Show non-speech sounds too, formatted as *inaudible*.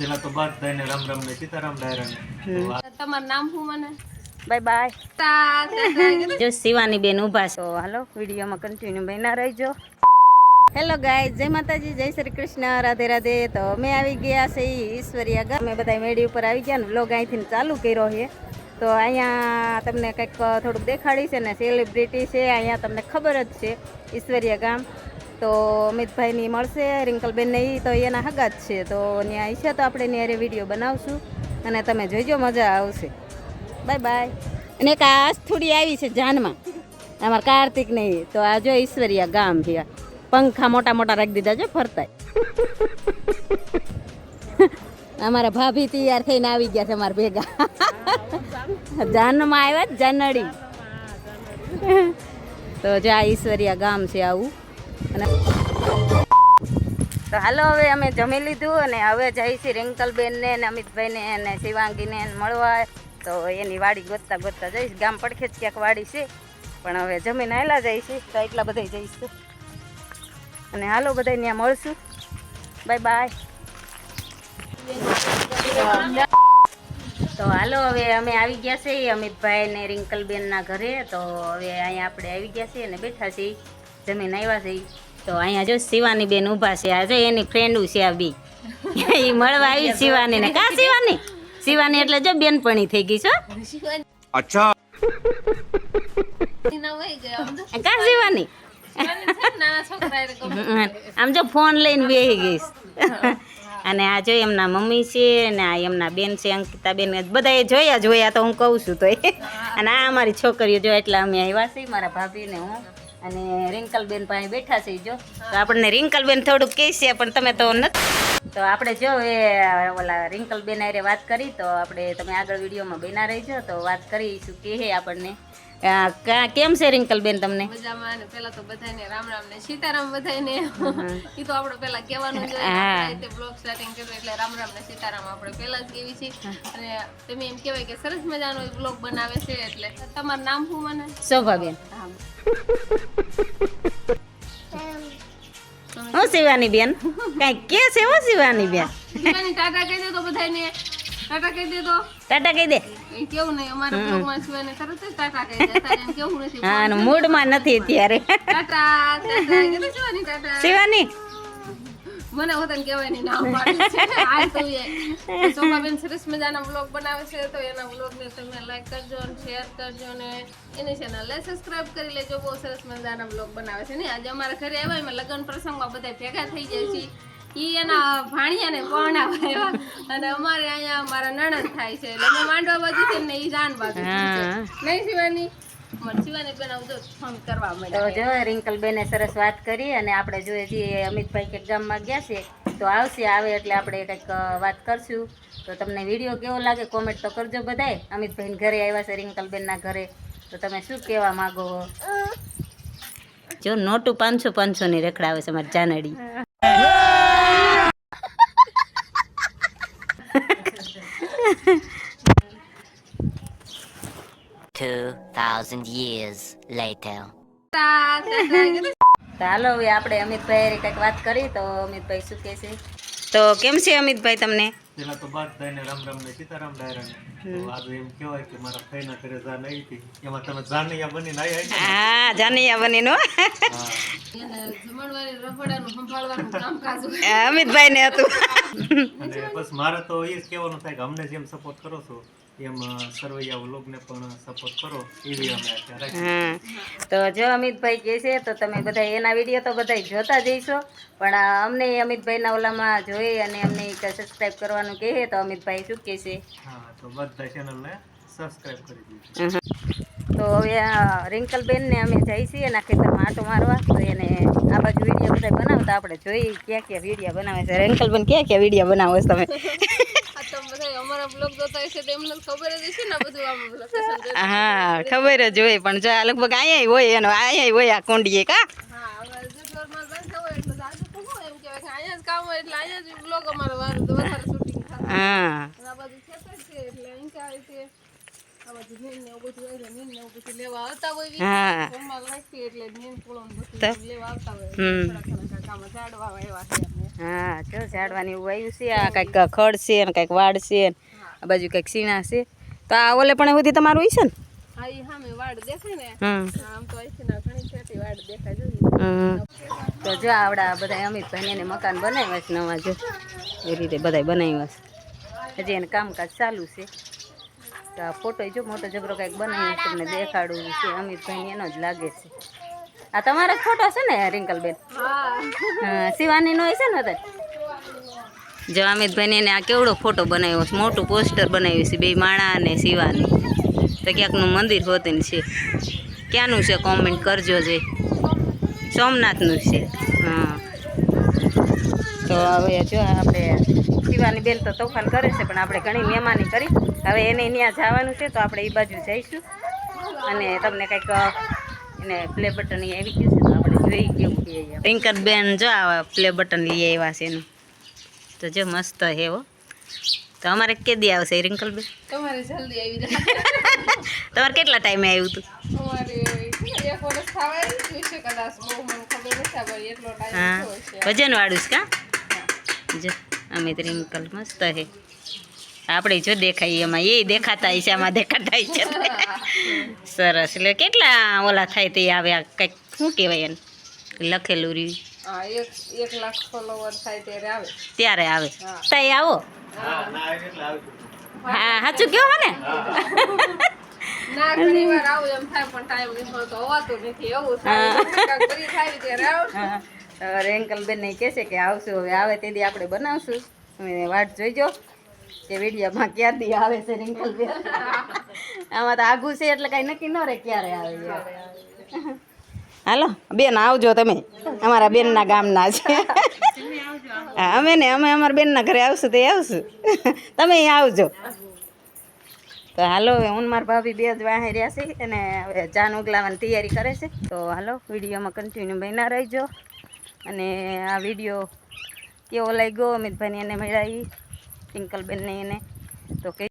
પેલા તો બધાને રામ રામ ને સીતારામ ડાયરાને તમારું નામ શું મને? Bye bye. જો શિવાની બેન ઊભા છો. હાલો વિડીયોમાં કન્ટિન્યુ બન્યા રહેજો. હેલો ગાય જય માતાજી જય શ્રી કૃષ્ણ. રાધે રાધે. તો અમે આવી ગયા છે ઈ ઈશ્વરિયા ગામ અમે બધા મેડી ઉપર આવી ગયા ને. બ્લોગ અહીંથી ચાલુ કર્યો છે. તો અહીંયા તમને કંઈક થોડુંક દેખાડી છે ને. સેલિબ્રિટી છે. અહીંયા તમને ખબર જ છે. ઈશ્વરિયા ગામ. તો અમિતભાઈની મળશે, રિંકલબેનને એ તો એના હગા જ છે. તો ત્યાં છે તો આપણે ત્યારે વીડિયો બનાવશું અને તમે જોઈજો, મજા આવશે. Bye bye. અને એક આ થોડી આવી છે જાનમાં. અમારા કાર્તિક નહીં તો આ જો ઈશ્વરિયા ગામ છે પંખા મોટા મોટા રાખી દીધા છે ફરતા *laughs* અમારા ભાભી તૈયાર થઈને આવી ગયા છે અમારા ભેગા. *laughs* જાનમાં આવ્યા જાનડી. *laughs* તો જો આ ઈશ્વરિયા ગામ છે આવું. અને તો હાલો હવે અમે જમી લીધું અને હવે જઈ છીએ રિંકલબેનને ને અમિતભાઈને અને શિવાંગીને મળવા. તો એની વાડી ગોતતા ગોતતા જઈશ. ગામ પડખે જ ક્યાંક વાડી છે. પણ હવે જમીન આવેલા જઈશ તો એટલા બધા જઈશું. અને હાલો બધા ત્યાં મળશું. Bye bye. તો હાલો હવે અમે આવી ગયા છીએ અમિતભાઈ ને રિંકલબેનના ઘરે. તો હવે અહીંયા આપણે આવી ગયા છીએ અને બેઠા છીએ. જમીન આવ્યા છે તો અહીંયા જો શિવાની બેન ઊભા છે. આ જો એની ફ્રેન્ડું છે આ બી. એ મળવા આવી *laughs* શિવાની ને. કા શિવાની? શિવાની એટલે જો બેનપણી થઈ ગઈ છો અચ્છા. કા શિવાની. આમ જો ફોન લઈને બેહી ગઈશ. અને આ જો એમના મમ્મી છે ને આ એમના બેન છે અંકિતા બેન બધા એ જોયા જોયા તો હું કહું છું તો અને આ અમારી છોકરીઓ જો એટલે અમે આવ્યા છીએ મારા ભાભી ને હું. અને રિંકલબેન પાસે બેઠા છે જો. તો આપણને રિંકલબેન થોડુંક કહે છે, પણ તમે તો નથી. તો આપણે જો એ ઓલા રિંકલબેન આરે વાત કરી, તો આપણે તમે આગળ વિડીયોમાં બેના રહીજો, તો વાત કરીશું કે આપણને. કેમ છે રિંકલબેન તમને? મજામાં પેલા તો બધાને રામ રામ ને સીતારામ બધાને એ તો આપણે પેલા કહેવાનું જોઈએ. આપણે બ્લોગ સ્ટાર્ટિંગ કર્યું એટલે રામ રામ ને સીતારામ આપણે પેલા જ કેવી છે. અને તમે એમ કહેવાય કે સરસ મજાનો બ્લોગ બનાવે છે એટલે તમારું નામ શું મને? શોભાબેન હું. શિવાની બેન? કઈ કે છે હું શિવાની બેન? શિવાની ટાટા કહી દે તો બધાને ટાટા કહી દે તો. ટાટા કહી દે. કેવું નહીં અમારા બ્લોગમાં શિવાની તરત જ ટાટા કહી દે. તારે એમ કેવું નથી? હા મૂડમાં નથી અત્યારે. ટાટા ટાટા શિવાની ટાટા. શિવાની? મને હોતન કહેવાય નહીં નામ પાડે છે. આ તો એ. શોભાબેન સરસ મજાના બ્લોગ બનાવે છે તો એના વ્લોગને તમે લાઈક કરજો અને શેર કરજો અને એની ચેનલને સબસ્ક્રાઇબ કરી લેજો. બહુ સરસ મજાના બ્લોગ બનાવે છે ને? આજે અમારા ઘરે આવ્યા એમાં લગ્ન પ્રસંગમાં બધા ભેગા થઈ જાય છે. ઈ એના ભાણિયાને પરણાવા આવ્યા અને અમારે અહીંયા મારા નણંદ થાય છે. એટલે અમે માંડવા બાજુ છે ને ઈ જાન બાજુ નહીં શિવાની? અમારે શિવાની બેન આવજો ફોન કરવા તો જો રિંકલ બેને સરસ વાત કરી અને આપણે જોઈએ છીએ અમિતભાઈ કે ગામમાં ગયા છે તો આવશે આવે એટલે આપણે કંઈક વાત કરશું. તો તમને વીડિયો કેવો લાગે કોમેન્ટ તો કરજો બધાય. અમિતભાઈ ઘરે આવ્યા છે રિંકલબેનના ઘરે. તો તમે શું કહેવા માગો જો નોટું પાંચસો પાંચસો ની રખડાવે છે મારી જાનડી. Two thousand years later. હાલો હવે આપણે અમિતભાઈ કંઈક વાત કરી તો અમિતભાઈ શું કહે છે? તો કેમ છે અમિતભાઈ તમને? પેલા તો બધાને રામ રામ ને સીતારામ ડાયરાને તો આજે એમ કહેવાય કે મારા ફઈના ઘરે જાન આવી હતી. એમાં તમે જાનૈયા બનીને આવ્યા હા જાનૈયા બનીનો. અમિતભાઈ ને હતું. અને બસ મારે તો એ જ કહેવાનું થાય કે અમને જેમ સપોર્ટ કરો છો એમ સરવૈયા વ્લોગને પણ સપોર્ટ કરો. એવી અમે હા તો જો અમિતભાઈ કહે છે તો તમે બધા એના વીડિયો તો બધા જોતા જઈશો. પણ અમને અમિતભાઈના ઓલામાં જોઈ અને અમને સબસ્ક્રાઈબ કરવાનું કહે તો અમિતભાઈ શું કહે છે? હા તો બધા ચેનલને સબસ્ક્રાઇબ કરી દીધી. તો હવે આ રિંકલબેનને અમે જઈ છીએ એના ખેતરમાં આટો મારવા તો એને આ બાજુ વીડિયો બધા બનાવતા આપણે જોઈ ક્યાં ક્યાં વીડિયો બનાવે છે. રિંકલબેન ક્યાં ક્યાં વીડિયો બનાવો છો તમે. હા ખબર જ હોય પણ જો આ લગભગ અહીંયા હોય એનો અહીંયા હોય આ કુંડીએ કા હા. હા. ખેતર છે આ ને ને ને ઝાડવાની છે કંઈક ખડ છે અને કંઈક વાડ છે ને આ બાજુ કંઈક સીણા છે. તો આ ઓલે પણ સુધી તમારું હોય છે ને? ને ના. તો જો આવડા બધા અમિતભાઈ એને મકાન બનાવ્યા છે નવા જો એ રીતે બધા બનાવ્યા છે. હજી એને કામકાજ ચાલુ છે. તો આ ફોટો જો, મોટો જબરો કંઈક બનાવ્યો છે તમને દેખાડું છે. અમિતભાઈ એનો જ લાગે છે. આ તમારા જ ફોટો છે ને, રિંકલબેન? હા હા શિવાની નો છે ને અત્યારે જો અમિતભાઈ એને આ કેવડો ફોટો બનાવ્યો છે, મોટું પોસ્ટર બનાવ્યું છે, બે માણા અને શિવાની. તો ક્યાંકનું મંદિર હોતું છે. ક્યાંનું છે કોમેન્ટ કરજો જે. સોમનાથનું છે. હા. તો હવે જો આપણે શિવાની બેન તો તોફાન કરે છે, પણ આપણે ઘણી મહેમાની કરી. હવે એને ત્યાં જવાનું છે તો આપણે એ બાજુ જઈશું. અને તમને કંઈક એને પ્લે બટન ઈ આવી ગયું છે તો આપણે જોઈ કેવું કે રિંકર બેન જો આ પ્લે બટન લઈ આવ્યા છે એનું. તો જો મસ્ત હે હો. તો અમારે કેદી આવશે રિંકલ બેન તમારે જલ્દી આવી જાય *laughs* તમારે કેટલા ટાઈમે આવ્યું હતું હા. વજન વાળું છે કા? જો અમિત રિંકલ મસ્ત હે આપણે જો દેખાય એમાં એ દેખાતા છે આમાં દેખાતા છે *laughs* સરસ. એટલે કેટલા ઓલા થાય તે આવે આ કંઈક શું કહેવાય એને? લખેલું રહ્યું. એક એક લાખ ફોલોવર થાય ત્યારે આવે. ત્યારે આવે. હા. આવો. હા ના આવે એટલે આવજો હા સાચું કહો ને? ના ઘણી વાર આવું એમ થાય પણ ટાઈમ નહીં મળતો હોવાતું નથી. એવું થાય કાંઈક ફ્રી થાય ત્યારે આવું. હા. હવે રેંકલબેન ને કહેશે કે આવશું હવે આવે તેથી આપણે બનાવશું. તમે વાટ જોઈજો. કે વિડીયોમાં ક્યારથી આવે છે રિંકલબેન આમાં તો આઘું છે, એટલે કાંઈ નક્કી ન રહે ક્યારે આવે હાલો, બેન આવજો તમે. અમારા બેનના ગામના છે. અમે ને, અમે અમારા બેનના ઘરે આવશું, તે આવશું. તમે આવજો. તો હાલો હું મારા ભાભી બે જ વાહે રહ્યા છે અને હવે જાન ઉગલાવાની તૈયારી કરે છે. તો હાલો, વિડીયોમાં કન્ટિન્યુ બન્યા રહેજો. અને આ વીડિયો કેવો લાગ્યો? અમિતભાઈને એને મળ્યા ટિંકલબેનને એને તો કે